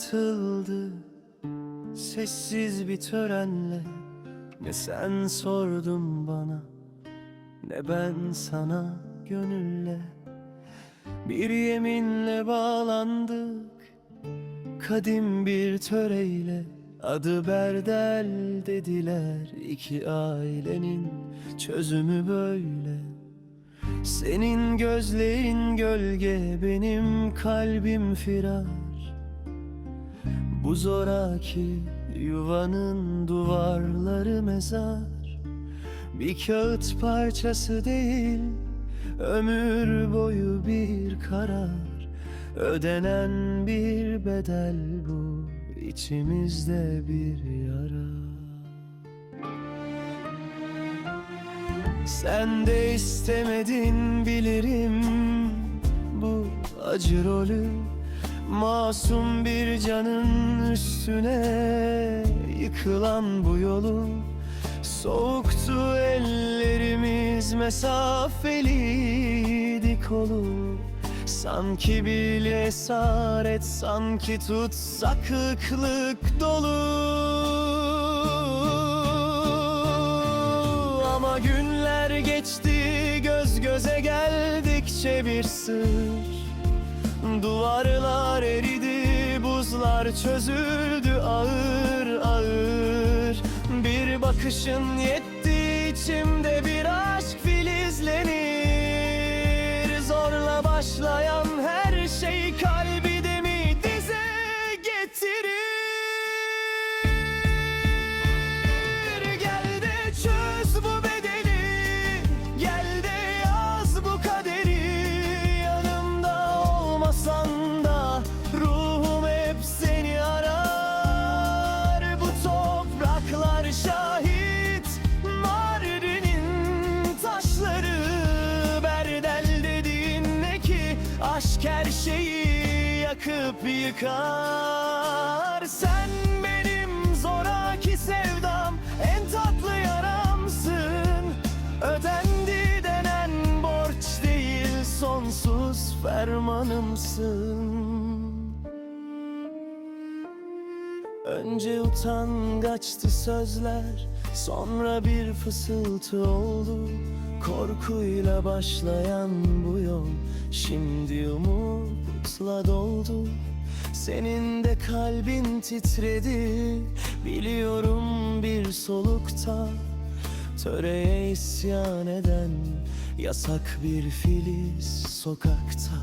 Düğümler atıldı. Sessiz bir törenle Ne sen sordun bana Ne ben sana gönülle. Bir yeminle bağlandık Kadim bir töreyle. Adı Berdel dediler iki ailenin çözümü böyle. Senin gözlerin gölge benim kalbim firar Bu zoraki yuvanın duvarları mezar. Bir kağıt parçası değil ömür boyu bir karar. Ödenen bir bedel bu içimizde bir yara. Sen de istemedin bilirim bu acı rolü Masum bir canın üstüne yıkılan bu yolu Soğuktu ellerimiz mesafeliydi kolu. Sanki bir esaret sanki tutsaklıklık dolu. Ama günler geçti göz göze geldikçe bir sır buzlar çözüldü ağır ağır. Bir bakışın yetti içimde bir Aşk her şeyi yakıp yıkar. Sen benim zoraki sevdam En tatlı yaramsın. Ödendi denen borç değil Sonsuz fermanımsın. Önce utangaçtı sözler Sonra bir fısıltı oldu Korkuyla başlayan bu yol Şimdi umutla doldu. Senin de kalbin titredi Biliyorum bir solukta. Töreye isyan eden Yasak bir filiz sokakta.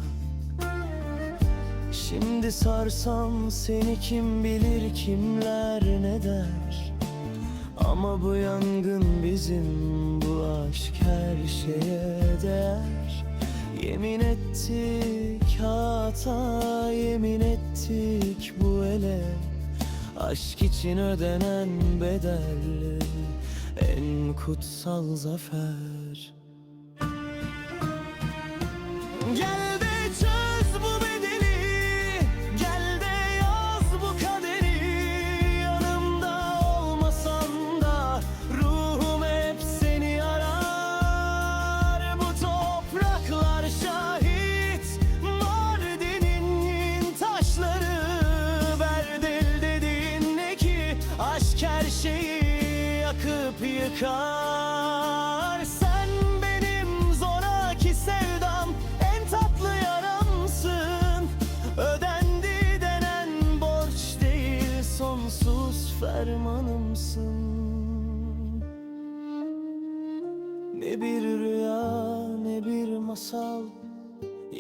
Şimdi sarsam seni kim bilir kimler ne der Ama bu yangın bizim bu aşk her şeye değer. Yemin ettik hata yemin ettik bu ele. Aşk için ödenen bedel en kutsal zafer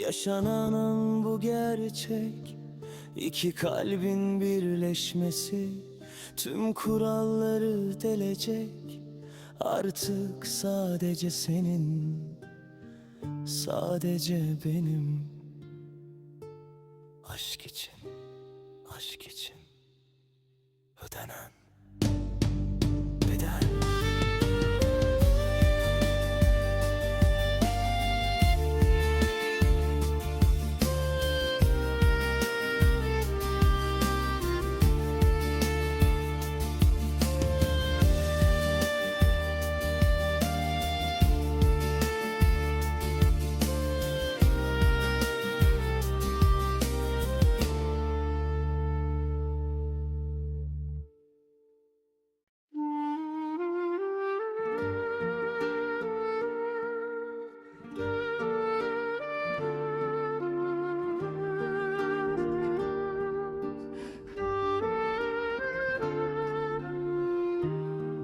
Yaşanan an bu gerçek. İki kalbin birleşmesi Tüm kuralları delecek. Artık sadece senin Sadece benim. Aşk için Aşk için Ödenen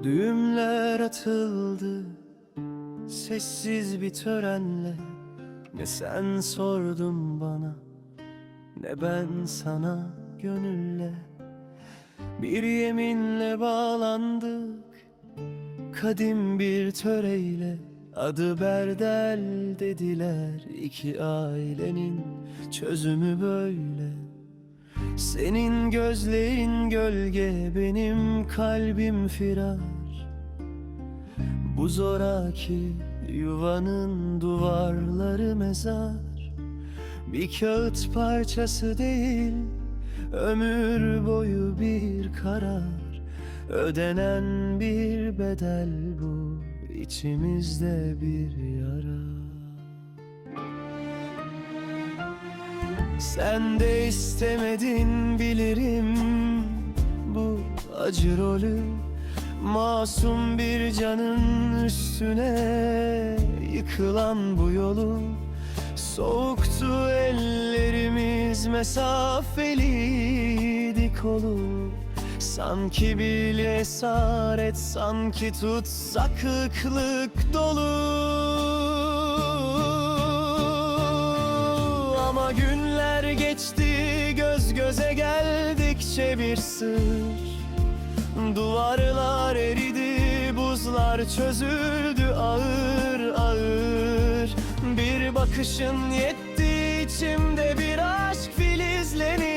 Düğümler atıldı Sessiz bir törenle. Ne sen sordun bana Ne ben sana gönülle. Bir yeminle bağlandık Kadim bir töreyle. Adı Berdel dediler iki ailenin çözümü böyle. Senin gözlerin gölge benim kalbim firar Bu zoraki yuvanın duvarları mezar. Bir kağıt parçası değil ömür boyu bir karar. Ödenen bir bedel bu içimizde bir yara. Sen de istemedin bilirim bu acı rolü Masum bir canın üstüne yıkılan bu yolu Soğuktu ellerimiz mesafeliydi kolu. Sanki bir esaret sanki tutsaklıklık dolu. Ama günler geçti göz göze geldikçe bir sır Duvarlar eridi buzlar çözüldü ağır ağır. Bir bakışın yetti içimde bir aşk filizlenir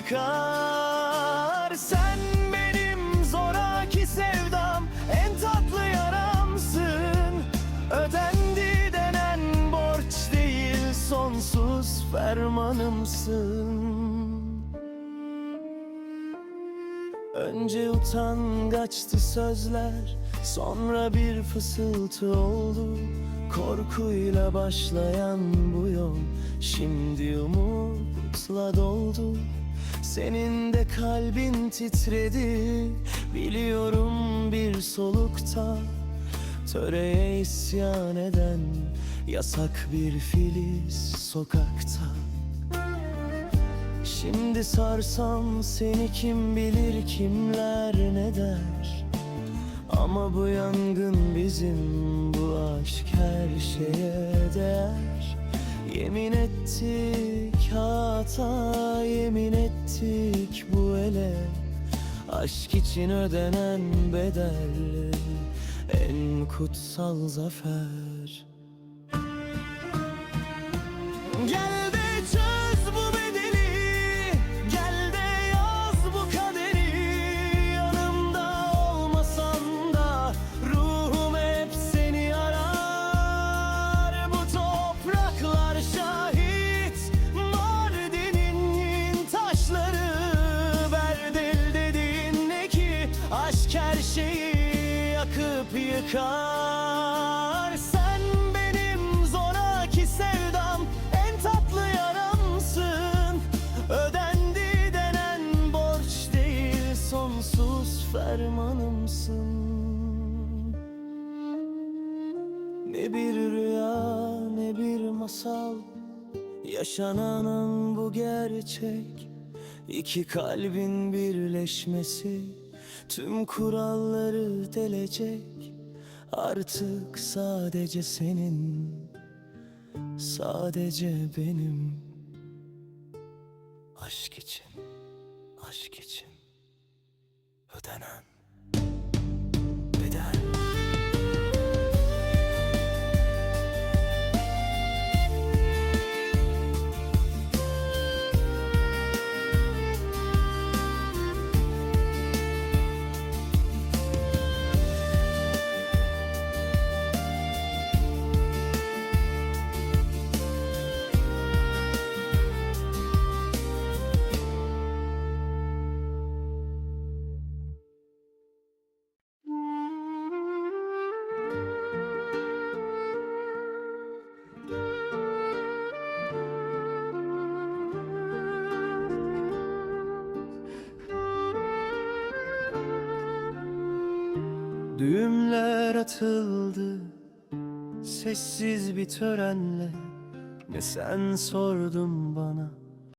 yıkar Sen benim zoraki sevdam En tatlı yaramsın. Ödendi denen borç değil Sonsuz fermanımsın. Önce utangaçtı sözler Sonra bir fısıltı oldu. Korkuyla başlayan bu yol Şimdi umutla doldu Senin de kalbin titredi. Biliyorum bir solukta Töreye isyan eden Yasak bir filiz sokakta. Şimdi sarsam seni kim bilir kimler ne der. Ama bu yangın bizim bu aşk her şeye değer Yemin ettik hata yemin ettik bu ele. Aşk için ödenen bedel en kutsal zafer. Gel yıkar Sen benim zoraki sevdam En tatlı yaramsın. Ödendi denen borç değil Sonsuz fermanımsın. Ne bir rüya ne bir masal. Yaşanan an bu gerçek. İki kalbin birleşmesi Tüm kuralları delecek Artık sadece senin Sadece benim. Aşk için Aşk için Ödenen katıldı Sessiz bir törenle. Ne sen sordun bana